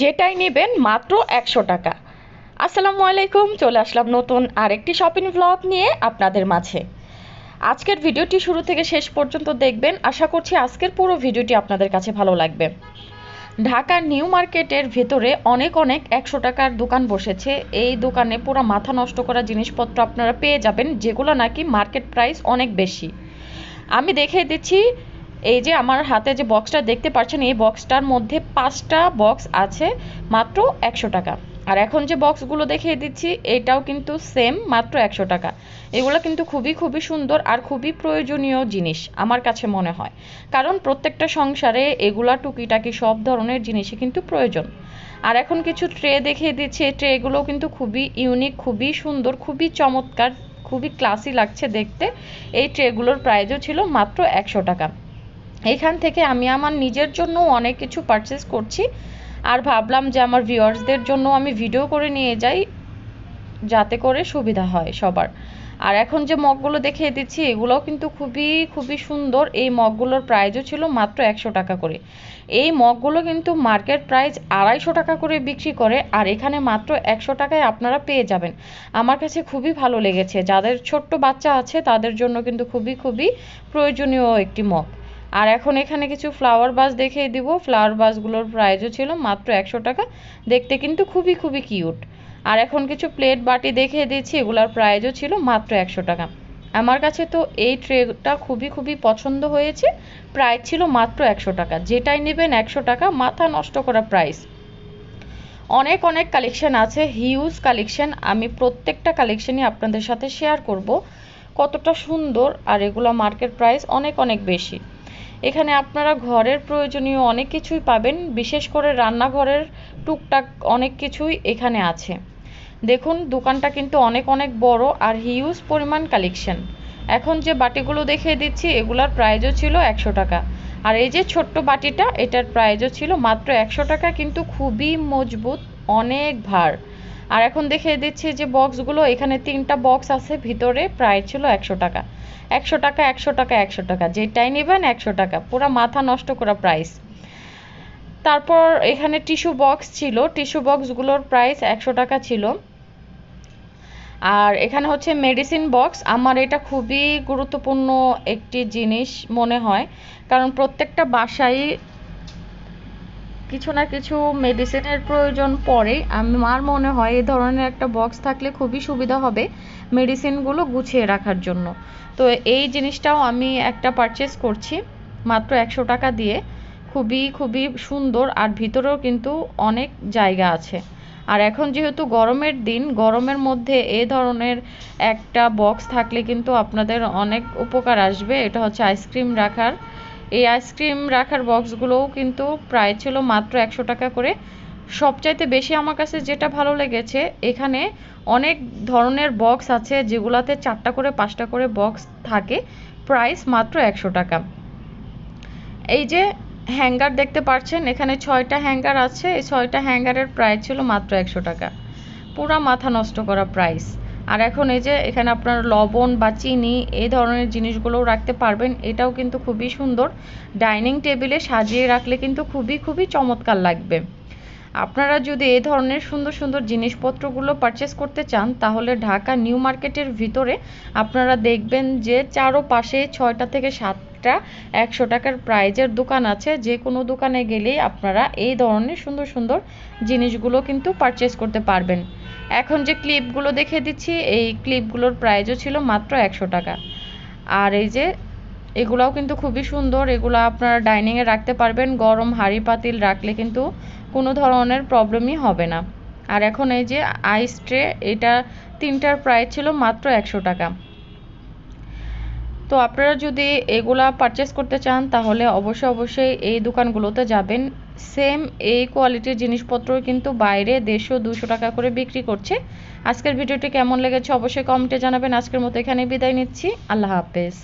যেটাই নেবেন মাত্র একশো টাকা। আসসালামু আলাইকুম, চলে আসলাম নতুন আরেকটি শপিং ব্লগ নিয়ে আপনাদের মাঝে। আজকের ভিডিওটি শুরু থেকে শেষ পর্যন্ত দেখবেন। আশা করছি আজকের পুরো ভিডিওটি আপনাদের কাছে ভালো লাগবে। ঢাকার নিউ মার্কেটের ভেতরে অনেক অনেক একশো টাকার দোকান বসেছে। এই দোকানে পুরো মাথা নষ্ট করা জিনিসপত্র আপনারা পেয়ে যাবেন, যেগুলো নাকি মার্কেট প্রাইস অনেক বেশি। আমি দেখিয়ে দিচ্ছি এই যে আমার হাতে যে বক্সটা দেখতে পাচ্ছেন, এই বক্সটার মধ্যে পাঁচটা বক্স আছে, মাত্র একশো টাকা। আর এখন যে বক্সগুলো দেখিয়ে দিচ্ছি, এটাও কিন্তু সেম মাত্র একশো টাকা। এগুলো কিন্তু খুবই খুবই সুন্দর আর খুবই প্রয়োজনীয় জিনিস, আমার কাছে মনে হয়। কারণ প্রত্যেকটা সংসারে এগুলা টুকিটাকি সব ধরনের জিনিসই কিন্তু প্রয়োজন। আর এখন কিছু ট্রে দেখিয়ে দিচ্ছি, এই ট্রেগুলো কিন্তু খুবই ইউনিক খুবই সুন্দর, খুবই চমৎকার, খুবই ক্লাসি লাগছে দেখতে। এই ট্রেগুলোর প্রাইজও ছিল মাত্র একশো টাকা। এখান থেকে আমি আমার নিজের জন্য অনেক কিছু পারচেস করছি। আর ভাবলাম যে আমার ভিউয়ার্সদের জন্য আমি ভিডিও করে নিয়ে যাই, যাতে করে সুবিধা হয় সবার। আর এখন যে মগগুলো দেখিয়ে দিচ্ছি, এগুলোও কিন্তু খুবই খুবই সুন্দর। এই মগগুলোর প্রাইজও ছিল মাত্র একশো টাকা করে। এই মগগুলো কিন্তু মার্কেট প্রাইস আড়াইশো টাকা করে বিক্রি করে, আর এখানে মাত্র একশো টাকায় আপনারা পেয়ে যাবেন। আমার কাছে খুবই ভালো লেগেছে। যাদের ছোট্ট বাচ্চা আছে, তাদের জন্য কিন্তু খুবই খুবই প্রয়োজনীয় একটি মগ আর এখন এখানে কিছু ফ্লাওয়ার বাস দেখিয়ে দিব। ফ্লাওয়ার বাসগুলোর প্রাইসও ছিল মাত্র একশো টাকা। দেখতে কিন্তু খুবই খুবই কিউট আর এখন কিছু প্লেট বাটি দেখিয়ে দিচ্ছি, এগুলোর প্রাইসও ছিল মাত্র একশো টাকা। আমার কাছে তো এই ট্রেটা খুবই খুবই পছন্দ হয়েছে। প্রাইস ছিল মাত্র একশো টাকা। যেটাই নেবেন একশো টাকা, মাথা নষ্ট করা প্রাইস অনেক অনেক কালেকশন আছে হিউজ কালেকশন আমি প্রত্যেকটা কালেকশনই আপনাদের সাথে শেয়ার করব। কতটা সুন্দর, আর এগুলো মার্কেট প্রাইস অনেক অনেক বেশি। এখানে আপনারা ঘরের প্রয়োজনীয় অনেক কিছুই পাবেন, বিশেষ করে রান্নাঘরের টুকটাক অনেক কিছুই এখানে আছে। দেখুন, দোকানটা কিন্তু অনেক অনেক বড় আর হিউজ পরিমাণ কালেকশন এখন যে বাটিগুলো দেখিয়ে দিচ্ছি, এগুলার প্রাইজও ছিল একশো টাকা। আর এই যে ছোট্ট বাটিটা, এটার প্রাইজও ছিল মাত্র একশো টাকা, কিন্তু খুবই মজবুত, অনেক ভার। আর এখন দেখিয়ে দিচ্ছি যে বক্সগুলো, এখানে তিনটা বক্স আছে, ভিতরে প্রায় ছিল একশো টাকা। একশো টাকা একশো টাকা একশো টাকা, যেটাই নেবেন একশো টাকা, পুরো মাথা নষ্ট করা প্রাইস। তারপর এখানে টিস্যু বক্স ছিল, টিস্যু বক্সগুলোর প্রাইস একশো টাকা ছিল। আর এখানে হচ্ছে মেডিসিন বক্স, আমার এটা খুবই গুরুত্বপূর্ণ একটি জিনিস মনে হয়, কারণ প্রত্যেকটা বাসায় কিছু না কিছু মেডিসিনের প্রয়োজন পড়ে। আমার মনে হয় এই ধরনের একটা বক্স থাকলে খুবই সুবিধা হবে মেডিসিনগুলো গুছিয়ে রাখার জন্য। তো এই জিনিসটাও আমি একটা পারচেস করছি, মাত্র একশো টাকা দিয়ে। খুবই খুবই সুন্দর আর ভিতরেও কিন্তু অনেক জায়গা আছে। আর এখন যেহেতু গরমের দিন, গরমের মধ্যে এ ধরনের একটা বক্স থাকলে কিন্তু আপনাদের অনেক উপকার আসবে। এটা হচ্ছে আইসক্রিম রাখার এই আইসক্রিম রাখার বক্সগুলোও কিন্তু প্রায় ছিল মাত্র একশো টাকা করে। সবচাইতে বেশি আমার কাছে যেটা ভালো লেগেছে, এখানে অনেক ধরনের বক্স আছে যেগুলাতে চারটা করে, পাঁচটা করে বক্স থাকে প্রাইস মাত্র একশো টাকা। এই যে হ্যাঙ্গার দেখতে পাচ্ছেন, এখানে ছয়টা হ্যাঙ্গার আছে, এই ছয়টা হ্যাঙ্গারের প্রাইস ছিল মাত্র একশো টাকা। পুরা মাথা নষ্ট করা প্রাইস আর এখন এই যে এখানে আপনার লবণ বা চিনি এই ধরনের জিনিসগুলোও রাখতে পারবেন, এটাও কিন্তু খুবই সুন্দর। ডাইনিং টেবিলে সাজিয়ে রাখলে কিন্তু খুবই খুবই চমৎকার লাগবে। আপনারা যদি এই ধরনের সুন্দর সুন্দর জিনিসপত্রগুলো পারচেস করতে চান, তাহলে ঢাকা নিউ মার্কেটের ভিতরে আপনারা দেখবেন যে চারো পাশে ছয়টা থেকে সাতটা একশো টাকার প্রাইজের দোকান আছে। যে কোনো দোকানে গেলেই আপনারা এই ধরনের সুন্দর সুন্দর জিনিসগুলো কিন্তু পারচেস করতে পারবেন। এখন যে ক্লিপগুলো দেখে দিচ্ছি, এই ক্লিপগুলোর প্রাইজও ছিল মাত্র একশো টাকা। আর এই যে এগুলাও কিন্তু খুবই সুন্দর, এগুলো আপনারা ডাইনিংয়ে রাখতে পারবেন। গরম হাঁড়ি পাতিল রাখলে কিন্তু কোনো ধরনের প্রবলেমই হবে না। আর এখন এই যে আইস ট্রে এটা তিনটার প্রাইস ছিল মাত্র একশো টাকা। তো আপনারা যদি এগুলা পারচেস করতে চান, তাহলে অবশ্যই অবশ্যই এই দোকানগুলোতে যাবেন। সেম এই কোয়ালিটির জিনিসপত্র কিন্তু বাইরে দেড়শো দুশো টাকা করে বিক্রি করছে। আজকের ভিডিওটি কেমন লেগেছে অবশ্যই কমেন্টে জানাবেন। আজকের মতো এখানে বিদায় নিচ্ছি। আল্লাহ হাফেজ।